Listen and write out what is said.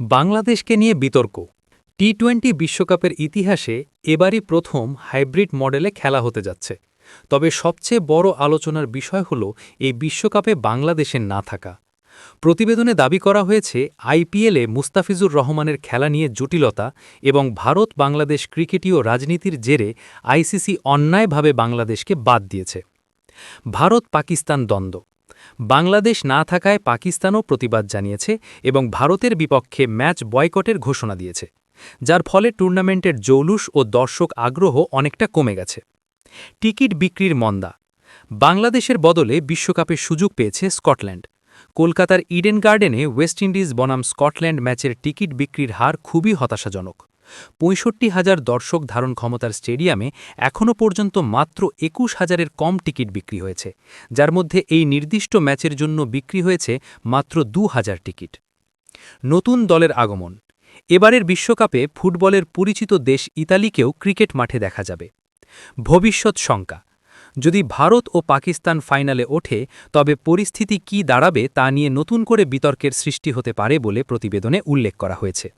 বাংলাদেশকে নিয়ে বিতর্ক। টি টোয়েন্টি বিশ্বকাপের ইতিহাসে এবারই প্রথম হাইব্রিড মডেলে খেলা হতে যাচ্ছে। তবে সবচেয়ে বড় আলোচনার বিষয় হল এই বিশ্বকাপে বাংলাদেশের না থাকা। প্রতিবেদনে দাবি করা হয়েছে আইপিএলে মুস্তাফিজুর রহমানের খেলা নিয়ে জটিলতা এবং ভারত, বাংলাদেশ ক্রিকেটীয় রাজনীতির জেরে আইসিসি অন্যায়ভাবে বাংলাদেশকে বাদ দিয়েছে। ভারত পাকিস্তান দ্বন্দ্ব। বাংলাদেশ না থাকায় পাকিস্তানও প্রতিবাদ জানিয়েছে এবং ভারতের বিপক্ষে ম্যাচ বয়কটের ঘোষণা দিয়েছে, যার ফলে টুর্নামেন্টের জৌলুস ও দর্শক আগ্রহ অনেকটা কমে গেছে। টিকিট বিক্রির মন্দা, বাংলাদেশের বদলে বিশ্বকাপে সুযোগ পেয়েছে স্কটল্যান্ড। কলকাতার ইডেন গার্ডেনে ওয়েস্ট ইন্ডিজ বনাম স্কটল্যান্ড ম্যাচের টিকিট বিক্রির হার খুবই হতাশাজনক। পঁয়ষট্টি হাজার দর্শক ধারণ ক্ষমতার স্টেডিয়ামে এখনও পর্যন্ত মাত্র একুশ হাজারের কম টিকিট বিক্রি হয়েছে, যার মধ্যে এই নির্দিষ্ট ম্যাচের জন্য বিক্রি হয়েছে মাত্র দু হাজার টিকিট। নতুন দলের আগমন। এবারের বিশ্বকাপে ফুটবলের পরিচিত দেশ ইতালিকেও ক্রিকেট মাঠে দেখা যাবে। ভবিষ্যৎ শঙ্কা। যদি ভারত ও পাকিস্তান ফাইনালে ওঠে, তবে পরিস্থিতি কি দাঁড়াবে তা নিয়ে নতুন করে বিতর্কের সৃষ্টি হতে পারে বলে প্রতিবেদনে উল্লেখ করা হয়েছে।